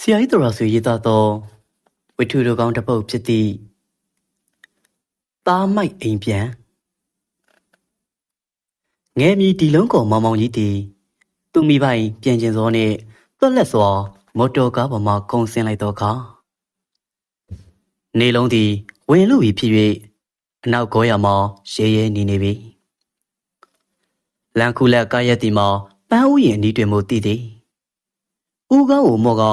ဆရာကြီးတော်ဆွေရေးသားသောဝိထုတော်ကောင်းတစ်ပုဒ်ဖြစ်သည့်သားမိုက်အိမ်ပြန်ငယ်မီဒီလုံးကောမောင်မောင်ကြီးသည်သူမိပိုင်ပြန်ကျင်စောနှင့်သွက်လက်စွာမော်တော်ကားပေါ်မှကုန်းဆင်းလိုက်သောအခါနေလုံးသည်ဝင်လူပြီးဖြစ်၍အနောက်ကောရမှာရဲရဲနေနေပြီလန်ခုလက်ကားရက်တီမှာပန်းဥယျင်အနီးတွင်မို့တည်သည်ဦးကောင်းကိုမော့က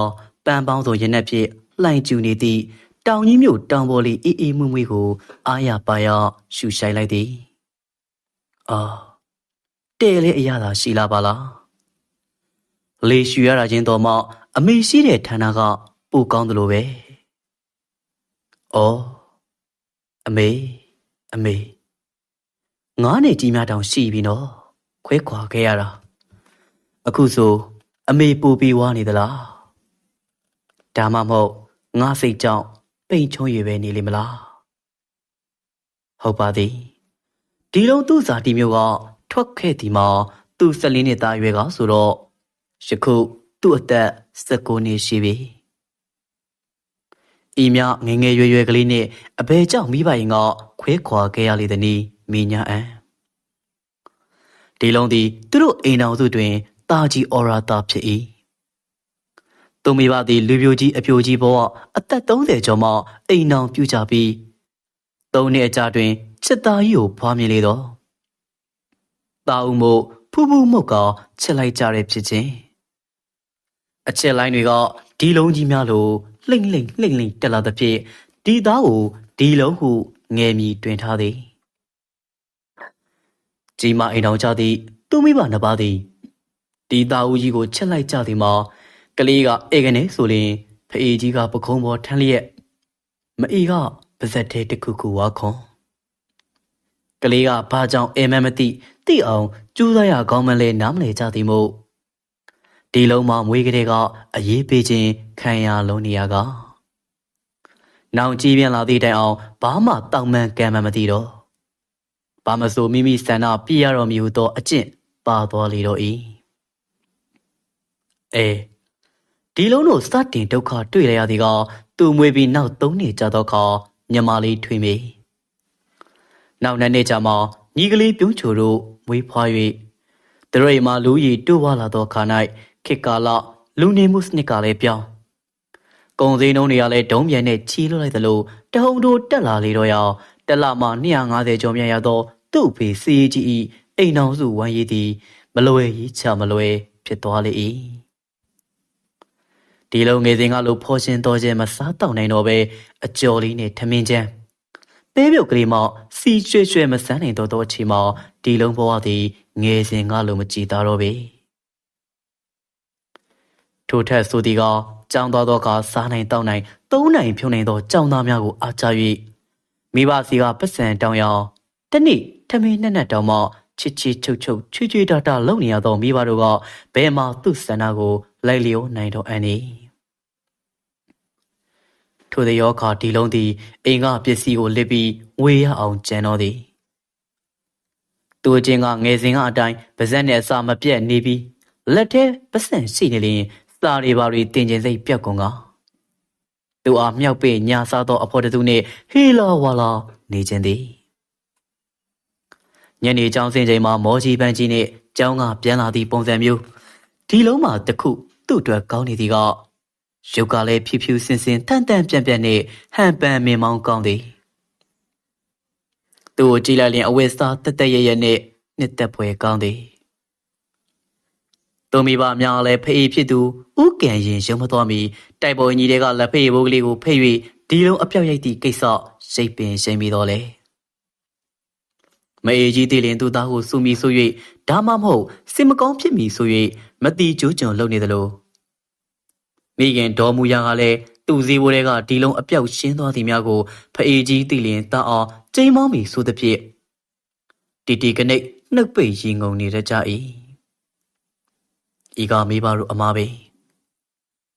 ပန်းပေါင်းစုံရင်နှက်ဖြင့်လှိုင်ကျူနေသည့်တောင်ကြီးမြို့တောင်ပေါ်လီအေးအေးမွေ့မွေ့ကို အားရပါရရှူရှိုက်လိုက်သည်အာတဲ့လေအရသာရှိလာပါလားလေရှူရတာချင်းတော့မှအမေရှိတဲ့ဌာနကပိုကောင်းတယ်လို့ပဲဩအမေအမေငါးနေကြီးများတောင်ရှိပြီနော်ခွဲခွာခဲ့ရတာအခုဆို အမေပူပြီးဝါနေသလား ဒါမှမဟုတ်ငါစိတ်ကြောင့်ပိန်ချုံးရပဲနေလိမ့်မလားဟုတ်ပါသည်ဒီလုံးသူ့ဇာတိမျိုးကထွက်ခဲ့ဒီမှာသူ့14နှစ်သားအရွယ်ကဆိုတော့ယခုသူ့အသက်19နှစ်ရှိပြီဤမြငယ်ငယ်ရွယ်ရွယ်ကလေးနဲ့အဘယ်ကြောင့်မိဘရင်ကခွဲခွာခဲ့ရလေသနည်းမိညာအံဒီလုံးသည်သူတို့အိမ်တော်စုတွင်တာကြီးအော်ရာတာဖြစ်၏ သူမိဘသည်လူပြိုကြီးအပြိုကြီးဘဝအသက်30ကျော်မှအိမ်တော်ပြုကြပြီးသုံးနှစ်အကြာတွင်ချစ်သားကြီးကိုဖွားမြင်လေတော့တာဦးမို့ဖူးဖူးမှုတ်ကချစ်လိုက်ကြတဲ့ဖြစ်ခြင်းအချက်လိုင်းတွေကဒီလုံးကြီးများလိုလှိမ့်လှိမ့်လှိမ့်လှိမ့်တက်လာသဖြင့်ဒီသားကိုဒီလုံးဟုငယ်မြီတွင်ထားသည်ကြီးမအိမ်တော်ကြသည်သူမိဘနှစ်ပါးသည်ဒီသားဦးကြီးကိုချက်လိုက်ကြသည်မှာ ကလေးကအေကနေဆိုရင်ဖအေကြီးကပခုံးပေါ်ထမ်းလျက်မအေကပါဇက်သေးတခုခုဝါခွန်ကလေးကဘာကြောင့်အိမ်မမသိသိအောင်ကြိုးစားရကောင်းမလဲနားမလဲကြသည်မို့ဒီလုံးမှာမွေးကလေးကအရေးပေးခြင်းခံရလုံးနေရကနောင်ကြည်ပြန်လာသည့်တိုင်အောင်ဘာမှတောင်းပန်ကံမှမသိတော့ဘာမဆိုမိမိဆန္ဒပြရတော်မူသောအကျင့်ပါတော်လေတော့၏အေ ဒီလုံးတို့စတင်ဒုက္ခတွေ့ရရသည်ကသူ့မွေးပြီးနောက်၃နှစ်ကြာသောအခါညမလေးထွေးမိနောက်နှစ်နှစ်ကြာမှညီကလေးပြုံးချိုတို့မွေးဖွား၍သူတို့အိမ်မှာလူကြီးတိုးဝါလာသောအခါ၌ခေတ်ကာလလူနေမှုစနစ်ကလည်းပြောင်းကုံစင်းနှုံးတွေကလည်းဒုံးပြန်နဲ့ချီးလွှတ်လိုက်သလိုတဟုန်တို့တက်လာလေတော့ရအောင်တက်လာမှ250ကျော်မြတ်ရသောသူ့ဖေစီကြီးဤအိမ်အောင်စုဝမ်းရည်သည်မလွယ်ကြီးချမလွယ်ဖြစ်သွားလေ၏ ဒီလိုငယ်စဉ်ကလိုဖော်ရှင်တော်ခြင်းမစားတော့နိုင်တော့ပဲအကျော်လေးနဲ့ထမင်းချမ်းပဲပြုတ်ကလေးမှစီရွှဲရွှဲမဆန်းနိုင်တော့သောအချိန်မှာဒီလုံးဘဝသည်ငယ်စဉ်ကလိုမကြည်သားတော့ပေထိုထက်ဆိုသည်ကကြောင်းသွားသောအခါစားနိုင်တောက်နိုင်သုံးနိုင်ဖြုံနိုင်သောကြောင်းသားများကိုအားချ၍မိဘစီကပတ်စံတောင်းရအောင်တနေ့ထမင်းနဲ့နဲ့တောင်းမှချစ်ချစ်ချုပ်ချုပ်ချွေချွေတာတာလုံနေရသောမိဘတို့ကဘယ်မှာသူ့ဆန္ဒကိုလိုက်လျောနိုင်တော့အန်နေ ထိုသောခါဒီလုံးသည်အိမ်ကပစ္စည်းကိုလစ်ပြီးဝေရအောင်ကြံတော်သည်သူအချင်းကငယ်စဉ်ကအတိုင်းပါဇက်နဲ့အစာမပြတ်နေပြီးလက်ထဲပတ်စံရှိနေလျင်စာရီပါရီတင်ကျင်စိတ်ပြတ်ကုန်ကသူအားမြောက်ပေညာစားသောအဖော်တူနှင့်ဟီလာဝါလာနေခြင်းသည်ညနေကျောင်းစင်ချိန်မှာမောကြီးပန်းကြီးနှင့်ကျောင်းကပြန်လာသည့်ပုံစံမျိုးဒီလုံးမှာတခုသူ့အတွက်ကောင်းနေသည်က ရုပ်ကလည်းဖြူဖြူစင်စင်တန်တန်ပြန့်ပြန့်နှင့်ဟန်ပန်မင်မောင်းကောင်းသည်သူ့ကိုကြည့်လိုက်ရင်အဝတ်စားတက်တက်ရရနဲ့နှစ်သက်ဖွယ်ကောင်းသည်သူမိဘများလည်းဖေးဖြစ်သူဥကန်ရင်ရုံမတော်မီတိုက်ပေါ်ကြီးတွေကလက်ဖေးဘိုးကလေးကိုဖိတ်၍ဒီလုံးအပြောက်ရိုက်သည့်ကိစ္စစိတ်ပင်ရှိန်ပြီးတော့လေမအေးကြီးတည်လင်သူသားကိုစူမီဆို၍ဒါမှမဟုတ်စင်မကောင်းဖြစ်မီဆို၍မတိကျိုးကျွန်လုပ်နေသလို မိခင်ဒေါ်မူရကလည်းသူ့စည်းဝိုးတွေကဒီလုံးအပြောက်ရှင်းသွားသည်များကိုဖအေးကြီးတည်လင်တန်အောင်ကျိမ်းမောင်းမီဆိုသဖြင့်တီတီကနိတ်နှုတ်ပိတ်ရင်ငုံနေတတ်ကြ၏ဤကမေးပါတို့အမားပဲ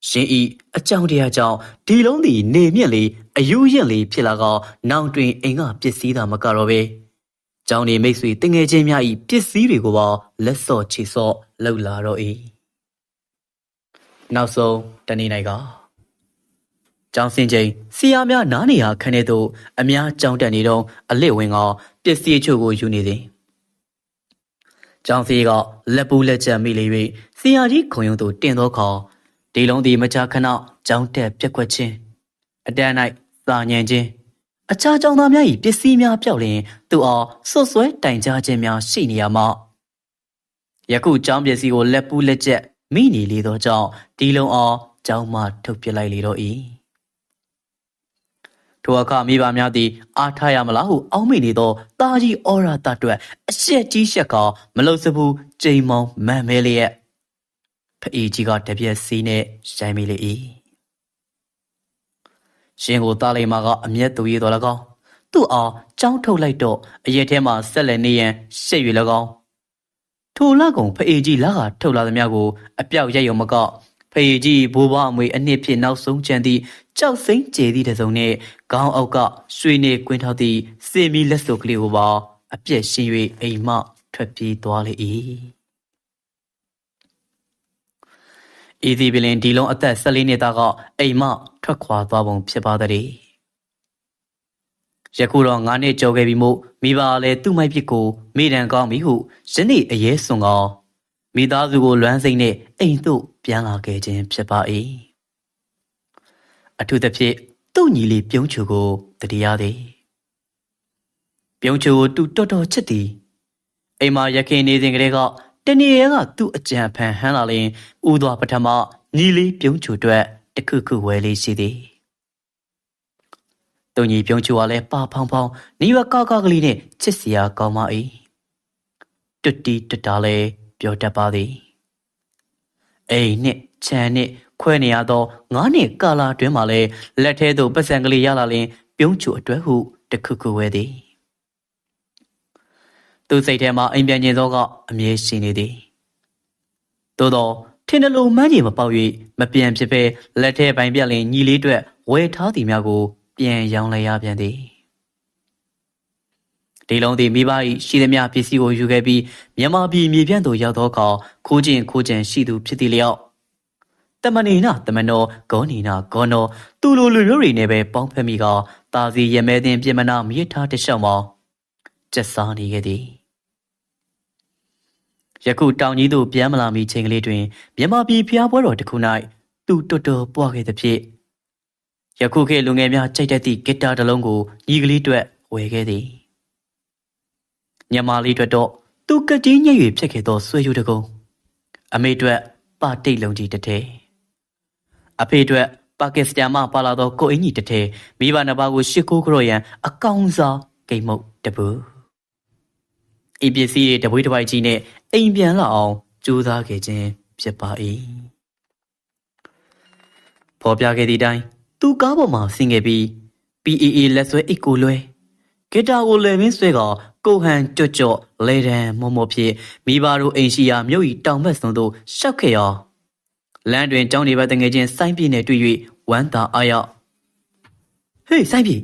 ရှင်ဤအကြောင်းတရားကြောင့်ဒီလုံးသည်နေမြင့်လေအယူရင်လေဖြစ်လာကနောင်တွင်အိမ်ကပစ္စည်းသာမကတော့ပဲကျောင်းနေမိတ်ဆွေတငယ်ချင်းများဤပစ္စည်းတွေကိုပါလက်စော့ချေစော့လှုပ်လာတော့၏ နောက်ဆုံးတနေ့၌ကကျောင်းစင်ချိန်ဆီယာများနားနေရာခန်းထဲသို့အများကြောင်းတက်နေတော့အလစ်ဝင်ကပစ္စည်းအချို့ကိုယူနေသည်ကျောင်းစီကလက်ပူးလက်ချက်မိလေ၍ဆီယာကြီးခုံရုံသို့တင်သောခေါဒီလုံးသည်မကြာခဏကျောင်းတက်ပြက်ကွက်ခြင်းအတန်း၌သာညံခြင်းအခြားကျောင်းသားများ၏ပစ္စည်းများပြောက်လျင်သူအားဆွတ်ဆွဲတိုင်ကြားခြင်းများရှိနေရမှာယခုကျောင်းပစ္စည်းကိုလက်ပူးလက်ချက် မိနေလေသောကြောင့်ဒီလုံးအားကျောင်းမှထုတ်ပြလိုက်လေတော့၏ထိုအခါမိဘများသည်အားထားရမလားဟုအောက်မိနေသောတာကြီးအော်ရာတအတွက်အရှက်ကြီးရှက်ကမလုစဘူးကြိမ်မောင်းမန်မဲလျက်ဖအီကြီးကတပြက်စီးနဲ့ရိုင်းမိလေ၏ရှင်ကိုတားလိုက်မှာကအမျက်တူရည်တော်၎င်းသူ့အားကြောင်းထုတ်လိုက်တော့အရက်ထဲမှာဆက်လက်နေရန်ရှက်၍၎င်း ထိုလကုံဖအေကြီးလာကထုတ်လာသမျှကိုအပြောက်ရက်ရုံမကဖအေကြီးဘိုးဘွားအမွေအနှစ်ဖြစ်နောက်ဆုံးချန်သည့်ကြောက်စိမ့်ကျေသည့်တစ်စုံနှင့်ခေါင်းအောက်ကရွှေနေကွင်းထောက်သည့်စေမီလက်စုပ်ကလေးကိုပါအပြက်ရှင်း၍အိမ်မှထွက်ပြေးသွားလေ၏ဤသည်ပင်ဒီလုံးအသက်14နှစ်သားကအိမ်မှထွက်ခွာသွားပုံဖြစ်ပါသည် ယခုတော့9နှစ်ကျော်ခဲ့ပြီမို့မိဘလည်းသူ့မိုက်ဖြစ်ကိုမိဒံကောင်းပြီဟုယနေ့အရေးစွန်ကောမိသားစုကိုလွမ်းစိမ့်နဲ့အိမ်သို့ပြန်လာခဲ့ခြင်းဖြစ်ပါ၏အထူးသဖြင့်သူ့ညီလေးပြုံးချူကိုတတိယသည်ပြုံးချူကိုသူတော်တော်ချစ်သည်အိမ်မှာရခင်နေစဉ်ကလေးကတနေ့ရဲကသူ့အကြံဖန်ဟန်းလာရင်ဥသွားပထမညီလေးပြုံးချူအတွက်တခုခုဝဲလေးရှိသည် တုံညီပြုံးချူကလည်းပါဖောင်းဖောင်းနေရကောက်ကောက်ကလေးနဲ့ချစ်စရာကောင်းပါ၏တွတ်တီတွတ်တာလည်းပြောတတ်ပါသည်အိမ်နဲ့ခြံနဲ့ခွဲနေရသောငါးနှစ်ကာလာတွင်မှလည်းလက်ထဲသို့ပတ်စံကလေးရလာရင်ပြုံးချူအတွက်ဟုတခုခုဝဲသည်သူစိတ်ထဲမှာအိမ်ပြန်ကျင်သောကအမြဲရှိနေသည်သို့တော့ထင်းတလုံးမှန်းကြီးမပေါက်၍မပြန်ဖြစ်ပဲလက်ထဲပိုင်ပြက်လင်ညီလေးအတွက်ဝယ်ထားသည်များကို ပြန်ရောင်းလိုက်ရပြန်သည်ဒီလုံးသည်မိဘ၏ရှိသမျှပစ္စည်းကိုယူခဲ့ပြီးမြန်မာပြည်မြေပြန့်သို့ရောက်သောအခါခိုးခြင်းခိုးခြင်းရှိသူဖြစ်သည်လျောက်တမနေနာတမနောဂောနီနာဂောနောသူလိုလူမျိုးတွေနဲ့ပဲပေါင်းဖက်မိကတာစီရမဲတင်ပြင်မနာမြစ်ထားတလျှောက်မှာကျက်စားနေခဲ့သည်ယခုတောင်ကြီးသို့ပြန်မလာမီချိန်ကလေးတွင်မြန်မာပြည်ဖျားပွဲတော်တစ်ခု၌သူတော်တော်ပွားခဲ့သဖြင့် ယခုခေတ်လူငယ်များကြိုက်တတ်သည့်ဂီတာတစ်လုံးကိုညီကလေးတွက်ဝယ်ခဲ့သည်ညမလေးတွက်တော့သူကတိညက်၍ဖြစ်ခဲ့သောဆွေယူတကုံအမေတွက်ပါတိတ်လုံးကြီးတစ်ထဲအဖေတွက်ပါကစ္စတန်မှပါလာသောကိုအင်းကြီးတစ်ထဲမိဘနှစ်ပါးကိုရှစ်ခိုးကြော်ရန်အကောင်စားဂိမ်းမုတ်တပူဤပစ္စည်းတွေတပွေးတစ်ပိုက်ကြီးနဲ့အိမ်ပြန်လာအောင်ကြိုးစားခဲ့ခြင်းဖြစ်ပါ၏ဖော်ပြခဲ့သည့်အတိုင်း သူကားပေါ်မှာဆင်းခဲ့ပြီး PAA လက်ဆွဲအိတ်ကိုလွဲဂီတာကိုလည်မင်းဆွဲကကိုဟန်ကြော့ကြော့လဲတန်မော်မော်ဖြစ်မိဘတို့အိမ်ရှိရာမြို့ဤတောင်ဘက်စွန်းသို့ရှောက်ခဲ့ရောလမ်းတွင်ကျောင်းနေဘက်တငယ်ချင်းစိုင်းပြင်းနဲ့တွေ့၍ဝမ်းသာအားရဟေးစိုင်းပြင်း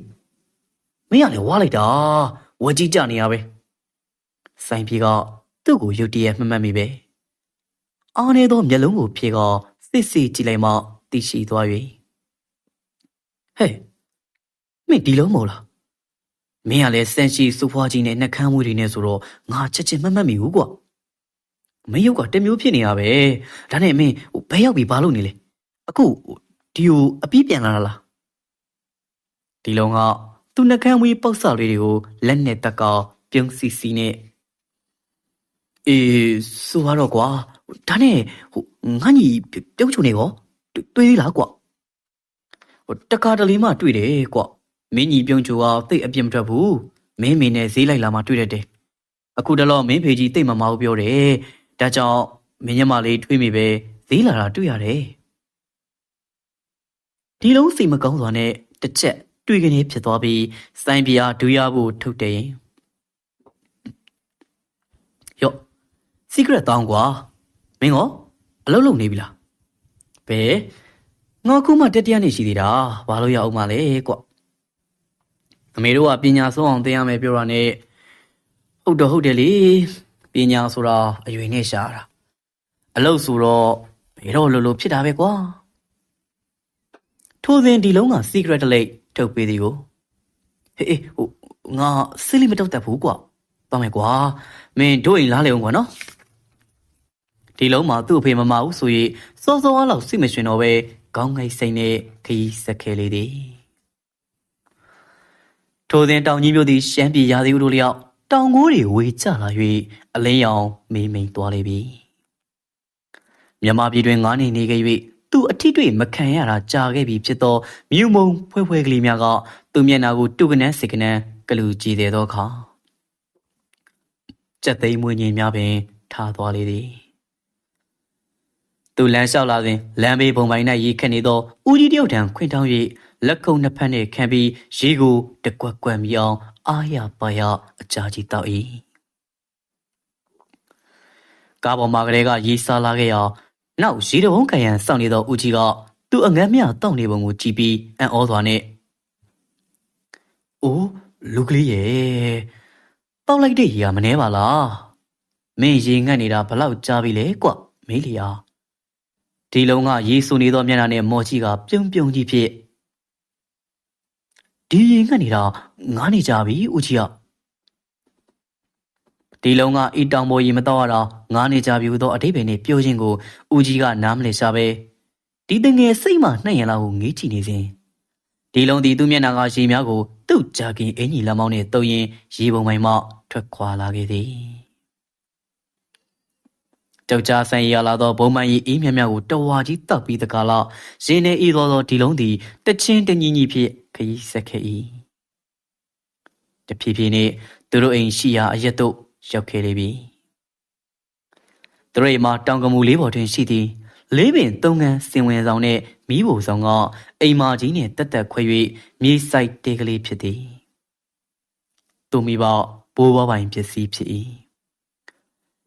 မင်းကလည်းဝါလိုက်တာဝကြီးကြနေရပဲစိုင်းပြေကသူ့ကိုရုတ်တရက်မှတ်မှတ်မိပဲအားနေသောမျက်လုံးကိုဖြေကစစ်စစ်ကြည့်လိုက်မှသိရှိသွား၍ ဟဲ့မင်းဒီလုံးမဟုတ်လားမင်းကလည်းစန်ရှိစူဖွားကြီးနဲ့နှက်ခမ်းမွေးတွေနဲ့ဆိုတော့ငါချက်ချင်းမှတ်မှတ်မိဘူးကွာမင်းရုပ်ကတမျိုးဖြစ်နေရပဲဒါနဲ့မင်းဟိုဘဲရောက်ပြီးဘာလုပ်နေလဲအခုဒီကိုအပြီးပြန်လာတာလားဒီလုံးကသူနှက်ခမ်းမွေးပေါက်စလေးတွေကိုလက်နဲ့တက်ကပြုံးစီစီနဲ့အေးဆိုတော့ကွာဒါနဲ့ဟိုငါညီပြုံးချုံနေကောတွေးလားကွာဟို တကားတလေးမှတွေ့တယ်ကွာမင်းညီပြုံးချုံကတိတ်အပြစ်မထွက်ဘူးမင်းမင်းနဲ့ဈေးလိုက်လာမှတွေ့တတ်တယ်အခုတလောမင်းဖေကြီးတိတ်မမအောင်ပြောတယ်ဒါကြောင့်မင်းညမလေးထွေးမိပဲဈေးလာတာတွေ့ရတယ်ဒီလုံးစီမကောင်းစွာနဲ့တစ်ချက်တွေ့ကနေဖြစ်သွားပြီးစိုင်းပြားဒူးရဖို့ထုတ်တယ်ရင်ယော့ secret တောင်းကွာမင်းရောအလုပ်လုပ်နေပြီလားဘယ် ငါခုမှတတိယနေ့ရှိသေးတာဘာလို့ရအောင်မလဲကွအမေတို့ကပညာဆုံးအောင်သင်ရမယ်ပြောတာနဲ့ဟုတ်တော့ဟုတ်တယ်လေပညာဆိုတာအရွယ်နဲ့ရှာတာအလုပ်ဆိုတော့မဘယ်တော့လိုလိုဖြစ်တာပဲကွာထိုစဉ်ဒီလုံးက secret တစ်လိပ်ထုတ်ပေးသည်ကိုဟေးဟေးဟိုငါစိလိမတုတ်တတ်ဘူးကွာသွားမယ်ကွာမင်းတို့အိမ်လားလေအောင်ကွာနော်ဒီလုံးမှာသူ့အဖေမမဘူးဆိုရင်စောစောအားလောက်စိတ်မရှင်တော့ပဲ ကောင်းငိုက်စိတ်နဲ့ခရီးဆက်ခဲလေသည်ထိုစဉ်တောင်ကြီးမြို့သည်ရှမ်းပြည်ရာသီဥတို့လျောက်တောင်ကိုးတွေဝေကျလာ၍အလင်းရောင်မေးမိန်သွားလေပြီမြန်မာပြည်တွင်၅နှစ်နေခဲ့၍သူအထီးတွေ့မခံရတာကြာခဲ့ပြီဖြစ်သောမြူမုံဖွဲဖွဲကလေးများကသူမျက်နှာကိုတုကနန်းစေကနန်းကလူကြည်သေးသောအခါကြက်သိမ်းမွေးငင်များပင်ထားသွားလေသည် သူလမ်းလျှောက်လာစဉ်လမ်းဘေးပုံပိုင်း၌ရေခက်နေသောဦးကြီးတယောက်ထံခွင်ထောင်း၍လက်ကုပ်နှစ်ဖက်နှင့်ခံပြီးရေကိုတကွက်ကွက်မိအောင်အားရပါရအကြာကြီးတောက်၏ကားပေါ်မှာကလေးကရေစားလာခဲ့ရာနောက်ရေတဘုံခံရန်စောင့်နေသောဦးကြီးကသူ့အငမ်းမြတောက်နေပုံကိုကြည့်ပြီးအံ့ဩစွာနဲ့အိုးလူကလေးရဲ့တောက်လိုက်တဲ့ရေကမနှဲပါလားမင်းရေငတ်နေတာဘလောက်ကြားပြီလဲကွမေးလျာ ဒီလုံးကရေဆူနေသောမျက်နှာနဲ့မော်ကြီးကပြုံးပြုံးကြီးဖြစ်ဒီရေငတ်နေတာငားနေကြပြီဦးကြီးကဒီလုံးကအီတောင်ပေါ်ရေမတော့ရတော့ငားနေကြပြီဟူသောအတိတ်ပင်နဲ့ပြောခြင်းကိုဦးကြီးကနားမလည်ရှာပဲဒီတငယ်စိတ်မှနှံ့ရလောက်ကိုငေးကြည့်နေစဉ်ဒီလုံးဒီသူ့မျက်နှာကရေများကိုသူ့ကြာကင်အင်ကြီးလက်မောင်းနဲ့တုပ်ရင်ရေပုံပိုင်းမှထွက်ခွာလာခဲ့သည် တောက်ကြားဆိုင်ရလာသောဘုံမှန်ရီအေးမြမြကိုတဝါကြီးတောက်ပြီးတကားလောက်ရင်းနေဤသောသောဒီလုံးသည်တချင်းတညီညီဖြင့်ခရီးဆက်ခဲ့၏တဖြည်းဖြည်းနှင့်သူတို့အိမ်ရှိရာအရက်သို့ရောက်ခဲ့လေပြီသူတို့အိမ်မှာတောင်ကမူလေးပေါ်တွင်ရှိသည်လေးပင်သုံးခန်းစင်ဝင်ဆောင်နှင့်မိဘဆောင်ကအိမ်မာကြီးနှင့်တက်တက်ခွဲ၍မြေဆိုင်တေကလေးဖြစ်သည်သူမိဘဘိုးဘွားပိုင်ပစ္စည်းဖြစ်၏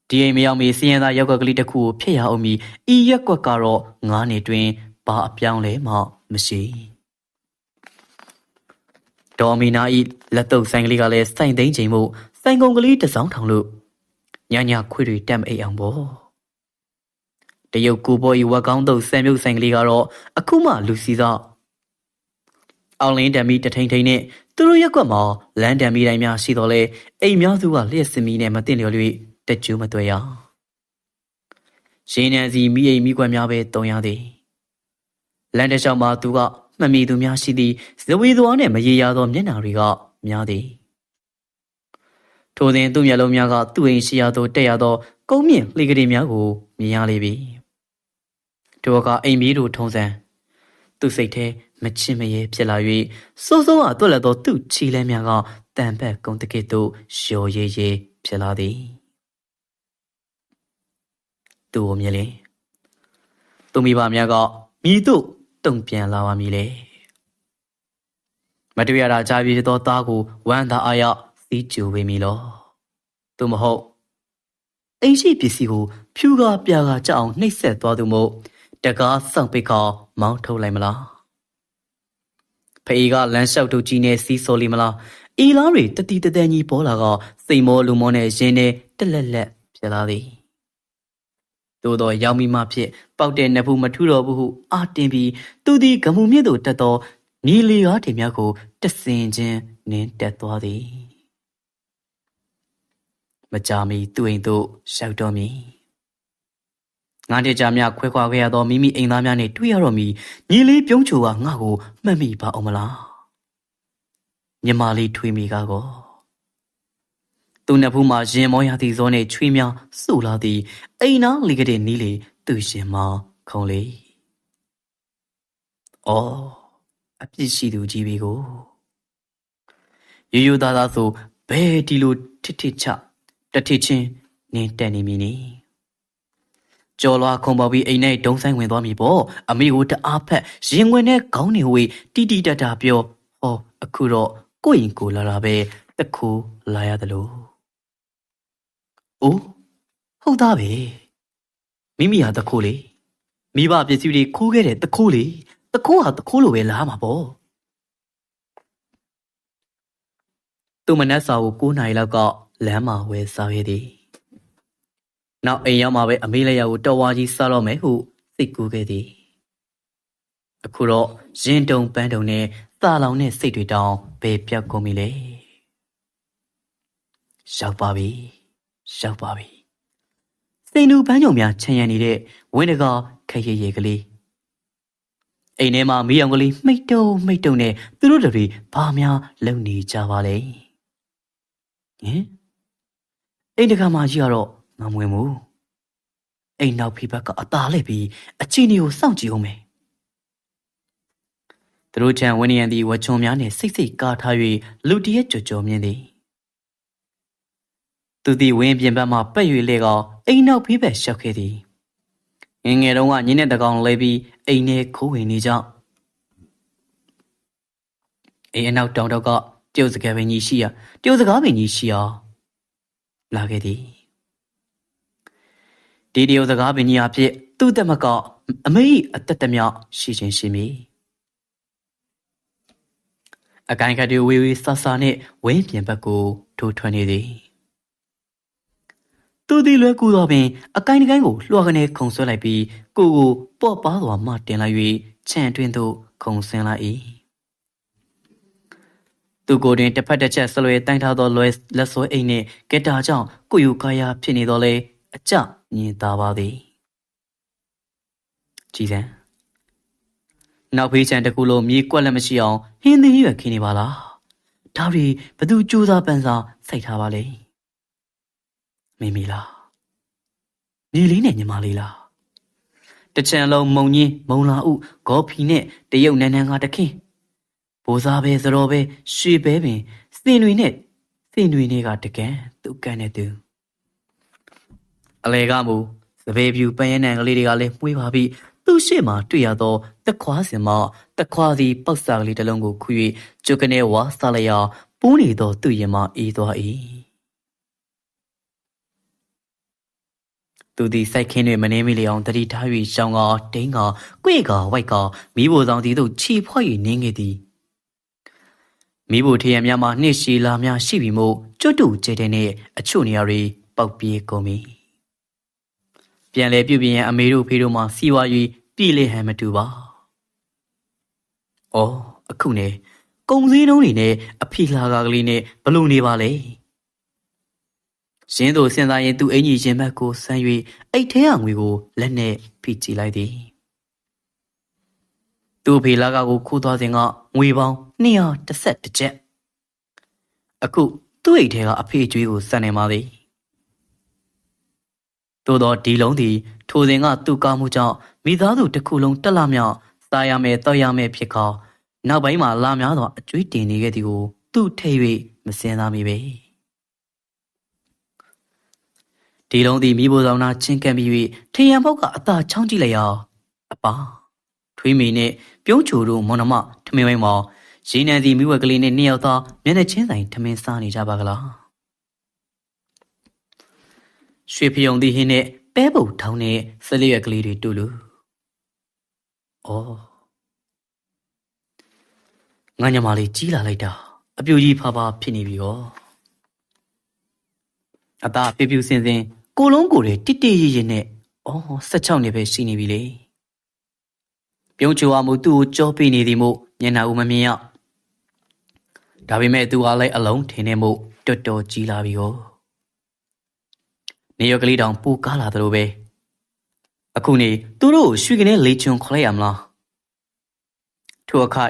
ဒီအိမ်မရောက်မီစီရင်သားရောက်ကကလေးတစ်ခုကိုဖျက်ရအောင်မီဤရက်ကွက်ကတော့ငားနေတွင်ဘာအပြောင်းလဲမှမရှိဒေါ်မီနာဤလက်တုပ်ဆိုင်ကလေးကလည်းစိုင်သိမ်းချိန်မှုစိုင်ကုံကလေးတစ်စောင်းထောင်လို့ညညခွေတွေတက်မအိပ်အောင်ပေါ့တရုတ်ကူပေါ်ဤဝက်ကောင်းတုပ်ဆံမြုပ်ဆိုင်ကလေးကတော့အခုမှလူစီစားအောင်လင်းတံမီတထိန်ထိန်နဲ့သူတို့ရက်ကွက်မှာလမ်းတံမီတိုင်းများရှိတော့လေအိမ်များစုကလျှက်စမီနဲ့မတင်လျော်၍ တက်ကျူးမတွေ့ရရင်းနှံစီမိအိမ်မိကွက်များပဲတုံရသည်လမ်းတစ်လျှောက်မှာသူကမှတ်မိသူများရှိသည်ဇဝေသွားနှင့်မရေရာသောမျက်နှာတွေကများသည်ထိုစဉ်သူ့မျက်လုံးများကသူ့အိမ်ရှိရာသို့တက်ရသောကုန်းမြင့်လှေကလေးများကိုမြင်ရလေပြီထိုအခါအိမ်မီးတို့ထုံးစံသူ့စိတ်ထဲမချင်မရဲဖြစ်လာ၍စိုးစိုးအားတွက်လက်သောသူ့ချီလဲများကတန်ဘက်ကုန်းတကစ်သို့လျော်ရဲရဲဖြစ်လာသည် သူ့ကိုမြင်လင်သူမိဘများကမြည်တို့တုံပြန်လာပါမည်လေမတွေ့ရတာကြာပြီဖြစ်သောသားကိုဝမ်းသာအားရစီးကြူပေမည်လောသူမဟုတ်အိမ်ရှိပစ္စည်းကို ဖြူကားပြာကားကြအောင်နှိပ်စက်သွားသူမို့တကားဆောင်ပိတ်ကမောင်းထုတ်လိုက်မလားဖေးကလမ်းလျှောက်တို့ကြီးနဲ့စီးစော်လီမလားအီလားတွေတတိတတန်ကြီးပေါ်လာကစိတ်မောလူမောနဲ့ရင်းနဲ့တက်လက်လက်ဖြစ်လာသည် သို့တော့ရောက်မိမှဖြစ်ပေါက်တဲ့နဖူးမထူတော့ဘူးဟုအာတင်ပြီးသူသည်ဂမှုမြင့်သို့တက်သောနီလီရားတင်များကိုတဆင်ချင်းနင်းတက်သွားသည်မကြာမီသူ့အိမ်သို့ရောက်တော်မီငါတဲ့ကြများခွဲခွာခဲ့ရသောမိမိအိမ်သားများနှင့်တွေ့ရတော့မီညီလေးပြုံးချိုကငါ့ကိုမှတ်မိပါအောင်မလားမြမလေးထွေးမိကားကော သူနှစ်ဖူးမှာရင်မောရသည့်ဇောနဲ့ချွေးများစုလာသည်အိမ်နာလီကတဲ့နီးလေသူရှင်မခုံလေ။အော်အပြစ်ရှိသူကြီးပြီကိုရိုးရိုးသားသားဆိုဘယ်ဒီလိုထစ်ထစ်ချတထစ်ချင်းနင်းတက်နေမည်နီကြော်လွားခုံပေါပြီးအိမ်နဲ့ဒုံဆိုင်ဝင်သွားပြီပေါ့အမေကိုတအားဖက်ရင်ဝင်နဲ့ခေါင်းနေဝေးတီတီတတာပြောဟောအခုတော့ကိုရင်ကိုလာတာပဲတခုလာရတယ်လို့ အိုးဟုတ်သားပဲမိမိဟာတခိုးလေမိဘပစ္စည်းတွေခိုးခဲ့တဲ့တခိုးလေတခိုးဟာတခိုးလိုပဲလားမှာပေါ့သူမနက်စာကို9နာရီလောက်ကလမ်းမှာဝယ်စားရသည်နောက်အိမ်ရောက်မှပဲအမေလေးရကိုတော်ဝါကြီးစားတော့မယ်ဟုစိတ်ကူးခဲ့သည်အခုတော့ရင်တုံပန်းတုံနဲ့သာလောင်တဲ့စိတ်တွေတောင်ဘယ်ပြောက်ကုန်ပြီလဲရောက်ပါပြီ ရောက်ပါပြီစိန်လူပန်းကြုံများခြံရံနေတဲ့ဝင်းတကာခရရရကလေးအိမ်ထဲမှာမီးအောင်ကလေးမှိတ်တုံမှိတ်တုံနဲ့သူတို့တွေဘာများလုံနေကြပါလဲဟင်အိမ်တကာမှာကြီးကတော့မမဝင်ဘူးအိမ်နောက်ဖိဘက်ကအသားလိုက်ပြီးအချင်းကြီးကိုစောင့်ကြည့်အောင်မယ်သူတို့ချံဝင်းရံသည်ဝချုံများနှင့်စိတ်စိတ်ကားထား၍လူတရက်ကြော်ကြော်မြင်သည် သူသည်ဝင်းပြင်ဘက်မှပက်၍လေကအိမ်နောက်ဖိဘက်ရှောက်ခဲ့သည်ငယ်ငယ်တုန်းကညင်းတဲ့တကောင်လဲပြီးအိမ်ထဲခိုးဝင်နေကြောင်းအိမ်အနောက်တောင်တော့ကတရုတ်စကားပင်ကြီးရှိရာတရုတ်စကားပင်ကြီးရှိရာလာခဲ့သည်ဒီတရုတ်စကားပင်ကြီးအဖြစ်သူ့တက်မကအမေ၏အသက်တမြောက်ရှိခြင်းရှိမည်အကိုင်ကတူဝေဝေဆာဆာနှင့်ဝင်းပြင်ဘက်ကိုထိုးထွန်းနေသည် သူသည်လွယ်ကူသောပင်အကိုင်တကိုင်းကိုလွှာကနေခုံဆွဲလိုက်ပြီးကိုကိုပေါ့ပါစွာမှတင်လိုက်၍ခြံတွင်သို့ခုံဆင်းလိုက်၏သူကိုယ်တွင်တစ်ဖက်တစ်ချက်ဆလွယ်တိုင်ထားသောလွယ်လက်ဆွဲအိမ်နှင့်ဂက်တာကြောင့်ကိုယူကာယာဖြစ်နေတော့လေအကြညင်သာပါသည်ကြည်စံနောက်ဖေးချန်တစ်ခုလုံးမြေကွက်လည်းမရှိအောင်ဟင်းသီးရွက်ခင်းနေပါလားဒါတွေဘသူကြိုးစားပန်းစားစိုက်ထားပါလေ မိမိလားညီလေးနဲ့ညီမလေးလားတချံလုံးမုံညင်းမုံလာဥဂေါဖီနဲ့တရုတ်နန်းနန်းကတခင်ဘိုးစားပဲစတော်ပဲရွှေပဲပင်စင်တွေနဲ့စင်တွေနဲ့ကတကန်သူကန်တဲ့သူအလေကမူစပယ်ပြူပန်းရနံကလေးတွေကလည်းမှုေးပါပြီသူ့ရှေ့မှာတွေ့ရသောတခွားစင်မတခွားစီပောက်စာကလေးတစ်လုံးကိုခူ၍ကျုပ်ကနေဝါဆလျာပူးနေသောသူ့ရင်မအေးသွား၏ သူသည်စိုက်ခင်းတွင်မနှင်းမိလေအောင်တတိထား၍ရှောင်းကတိန်းကကွေ့ကဝိုက်ကမိဘဆောင်သည်သို့ခြေဖွက်၍နင်းခဲ့သည်မိဘထရံများမှာနှိရှီလာများရှိပြီမို့ကျွတ်တူကျဲတဲ့နဲ့အချို့နေရာတွေပေါက်ပြေးကုန်ပြီပြန်လဲပြုတ်ပြင်းရန်အမေတို့ဖေတို့မှစီဝါ၍ပြည်လေဟန်မတူပါ။အော်အခုနဲ့ကုံစည်းတုံးတွေနဲ့အဖီလာကားကလေးနဲ့ဘလို့နေပါလဲ။ ရင်းတို့စဉ်းစားရင်သူ့အင်ကြီးရင်ဘက်ကိုဆန်း၍အိတ်ထဲအငွေကိုလက်နဲ့ဖိကြည့်လိုက်သည်။သူ့ဖေလာကားကိုခိုးသွားစဉ်ကငွေပေါင်း230ကျပ်။အခုသူ့အိတ်ထဲကအဖေကျွေးကိုစံနေပါသည်။သို့သောဒီလုံးသည်ထိုစဉ်ကသူ့ကားမှုကြောင့်မိသားစုတစ်ခုလုံးတက်လာမြောက်စားရမယ်တောက်ရမယ်ဖြစ်ခေါနောက်ပိုင်းမှာလာများသောအကျွေးတင်နေခဲ့သည်ကိုသူ့ထိ၍မစင်သားမိပဲ ဒီလုံးသည်မိဖို့ဆောင်နာချင်းကပ်ပြီး၍ထရံပေါက်ကအသာချောင်းကြည့်လိုက်ရောအပါထွေးမီနဲ့ပြုံးချိုတို့မော်နမထမင်းဝိုင်းမှာရင်းနှံစီမိဝက်ကလေးနဲ့နှစ်ယောက်သားမျက်နှာချင်းဆိုင်ထမင်းစားနေကြပါကလားရွှေဖယုံသည့်ဟင်းနဲ့ပဲပုတ်ထောင်းနဲ့ဆလေးရွက်ကလေးတွေတူလူ။အော်ငါညမလေးကြီးလာလိုက်တာအပြူကြီးဖာဖာဖြစ်နေပြီရော။အသားပြပြစင်စင် ကိုလုံးကိုတွေတိတိရရနဲ့အော်16နှစ်ပဲရှိနေပြီလေ။ပြုံးချူအောင်မူသူ့ကိုကြောပေးနေသည်မို့မျက်နှာဦးမမြင်ရ။ဒါပေမဲ့သူအားလည်းအလုံးထင်နေမှုတော်တော်ကြီးလာပြီဟော။နေရကလေးတောင်ပူကားလာသလိုပဲအခုနေသူတို့ရွှေကနေလေချွန်ခေါ်လိုက်ရမလားထိုအခါ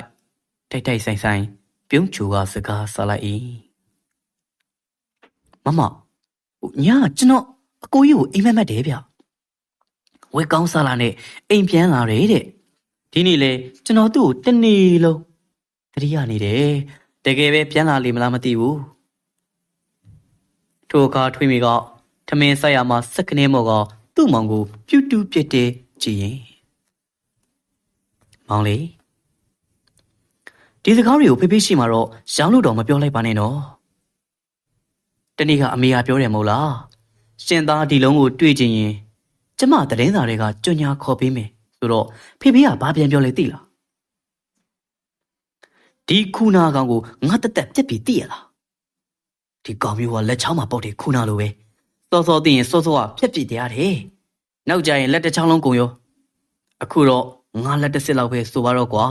တိုက်တိုက်ဆိုင်ဆိုင်ပြုံးချူကစကားဆလိုက်၏မမညာကျွန်တော် အကိုကြီးကိုအိမ်မက်မက်တယ်ဗျဝက်ကောင်းစားလာနဲ့အိမ်ပြန်လာတယ်တဲ့ဒီနေ့လေကျွန်တော်သူ့ကိုတနေ့လုံးတတိယနေတယ်တကယ်ပဲပြန်လာလိမ့်မလားမသိဘူးထိုအခါထွေးမိကထမင်းဆိုင်ရမှာစက်ကနေမော်ကသူ့မောင်ကို ပြူတူပြစ်တဲ့ကြည်ရင်မောင်လေးဒီစကားတွေကိုဖေးဖေးရှိမှတော့ရောင်းလို့တော့မပြောလိုက်ပါနဲ့နော်တနေ့ကအမေကပြောတယ်မဟုတ်လား ရှင်သားဒီလုံးကိုတွေ့ချင်ရင်ကျမတရင်သားတွေကကြွညာခေါ်ပေးမယ်ဆိုတော့ဖေဖေကဘာပြန်ပြောလဲသိလားဒီခုနာကောင်ကိုငါတက်တက်ပြက်ပြီးသိရလားဒီကောင်မျိုးကလက်ချောင်းမှာပေါက်တယ်ခုနာလိုပဲစောစောသိရင်စောစောကဖြက်ပြစ်တရားတယ်။နောက်ကြရင်လက်တစ်ချောင်းလုံးကုန်ရောအခုတော့ငါလက်တစ်စစ်လောက်ပဲဆိုပါတော့ကွာ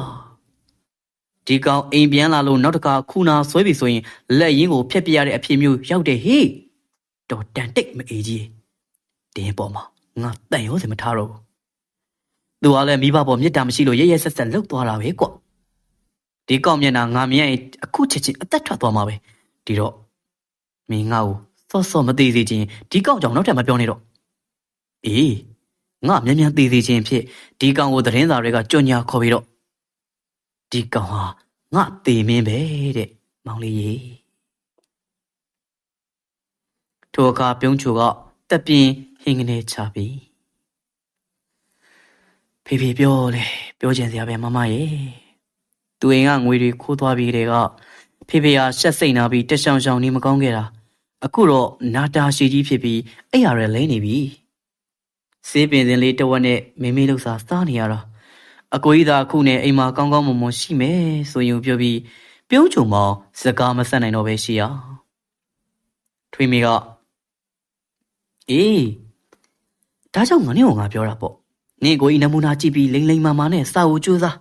ဒီကောင်အိမ်ပြန်လာလို့နောက်တစ်ခါခုနာဆွဲပြီဆိုရင်လက်ရင်းကိုဖျက်ပြရတဲ့အဖြစ်မျိုးရောက်တယ်ဟေး တော်တန်တိတ်မအေးကြီးတင်းပေါ်မှာငါတန်ရောစင်မထားတော့ဘူးသူကလည်းမိဘပေါ်မြစ်တာမရှိလို့ရဲရဲဆက်ဆက်လှုပ်သွားတာပဲကွဒီကောင်မျက်နှာငါမြင်ရင်အခုချက်ချင်းအသက်ထွက်သွားမှာပဲဒီတော့မင်းငါ့ကိုစောစောမသေးသေးချင်းဒီကောင်ကြောင့်နောက်ထပ်မပြောနဲ့တော့အေးငါမြန်မြန်သေးသေးချင်းဖြစ်ဒီကောင်ကိုသတင်းစာတွေကကြွညာခေါ်ပြီးတော့ဒီကောင်ဟာငါသေးမင်းပဲတဲ့မောင်လေးရေ ထိုအခါပြုံးချိုကတက်ပြင်းဟင်းကနေချပြီးဖေဖေပြောလေပြောချင်စရာပဲမမရေသူအိမ်ကငွေတွေခိုးသွားပြီးတဲ့ကဖေဖေဟာရှက်စိတ်နာပြီးတက်ရှောင်ရှောင်နေမကောင်းခဲ့တာအခုတော့နာတာရှိကြီးဖြစ်ပြီးအဲ့ရရလဲနေပြီစေးပင်စင်လေးတစ်ဝက်နဲ့မင်းမေးလို့စာစားနေရတာအကိုကြီးသာအခုနဲ့အိမ်မှာကောင်းကောင်းမွန်မွန်ရှိမယ်ဆိုရင်ပြောပြီးပြုံးချုံမောင်စကားမဆက်နိုင်တော့ပဲရှိရထွေးမေက အေးဒါကြောင့်ငါနဲ့ငါပြောတာပေါ့နင့်ကိုကြီးနမူနာကြည့်ပြီးလိမ့်လိမ့်မာမာနဲ့စာအုပ်ကြိုးစား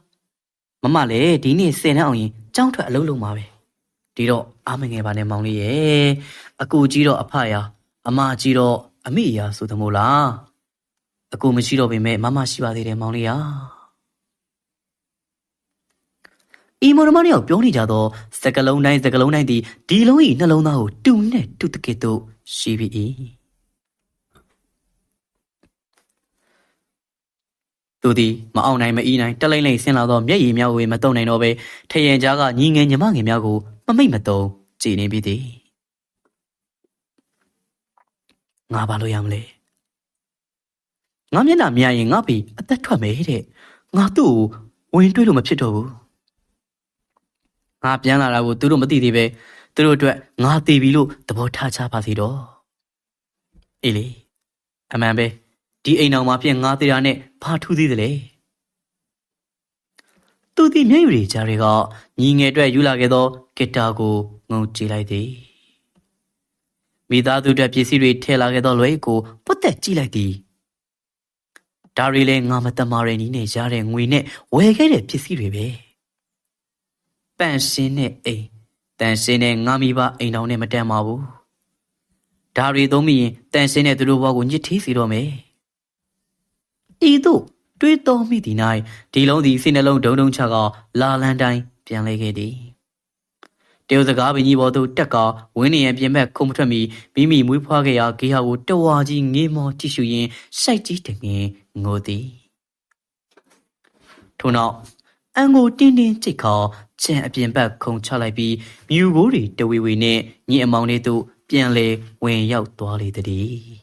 မမလည်းဒီနေ့ဆယ်နဲ့အောင်ရင်ကြောင်းထွက်အလုပ်လုပ်မှာပဲဒီတော့အားမငယ်ပါနဲ့မောင်လေးရဲ့အကူကြီးတော့အဖရာအမကြီးတော့အမိရာဆိုသမို့လားအကူမရှိတော့ပေမဲ့မမရှိပါသေးတယ်မောင်လေးဟာအီမော်ရမယောက်ပြောနေကြတော့စကလုံးတိုင်းစကလုံးတိုင်းဒီဒီလုံးဤနှလုံးသားကိုတူနဲ့တူတကစ်တို့ရှိပြီ သူဒီမအောင်နိုင်မအီးနိုင်တက်လိမ့်လိမ့်ဆင်းလာတော့မျက်ရည်များဝေမတုံနိုင်တော့ပဲထရင်ကြားကညီငယ်ညီမငယ်များကိုမမိတ်မတုံကြည်နေပြီသည်ငါဘာလို့ရမလဲငါမျက်နှာမြင်ရင်ငါပြီအသက်ထွက်မယ်တဲ့ငါသူ့ကိုဝင်တွေးလို့မဖြစ်တော့ဘူးငါပြန်လာတာကိုသူတို့မသိသေးပဲသူတို့အတွက်ငါတည်ပြီလို့သဘောထားချပါစီတော့အေးလေအမှန်ပဲ ဒီအိမ်တော်မှာပြင်ငါသေးတာနဲ့ဘာထူးသေးသလဲသူဒီမျက်ရည်တွေကြားတွေကညီငယ်အတွက်ယူလာခဲ့သောဂီတာကိုငုံကြည့်လိုက်သည်မိသားစုအတွက်ပစ္စည်းတွေထည့်လာခဲ့သောလွယ်ကိုပုတ်သက်ကြည့်လိုက်သည်ဒါတွေလည်းငါမတမာတဲ့နီးနဲ့ရတဲ့ငွေနဲ့ဝယ်ခဲ့တဲ့ပစ္စည်းတွေပဲပန့်ရှင်းတဲ့အိမ်တန်ရှင်းတဲ့ငါမိဘအိမ်တော်နဲ့မတန်ပါဘူးဒါတွေသုံးမိရင်တန်ရှင်းတဲ့သူတို့ဘဝကိုညစ်ထေးစီတော့မယ် တီတို့တွေးတော်မိဒီနိုင်ဒီလုံးဒီစိတ်နှလုံးဒုံဒုံချကလာလန်တိုင်းပြန်လဲခဲ့သည်တယောက်စကားပင်ကြီးပေါ်သို့တက်ကဝင်းနေရန်ပြင်ဘက်ခုံမထွက်မီမိမိမွေးဖွားခဲ့ရာဂေဟာကိုတဝါကြီးငေးမောကြည့်ရှုရင်းစိုက်ကြီးတငင်ငိုသည်ထို့နောက်အန်ကိုတင်းတင်းချိတ်ခါချန်အပြင်ဘက်ခုံချလိုက်ပြီးမြူဘိုးတွေတဝီဝီနဲ့ညီအမောင်လေးတို့ပြန်လေဝင်ရောက်သွားလေသည်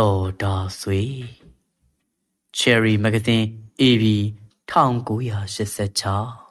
တော်တာဆွေ Cherry Magazine AB 1986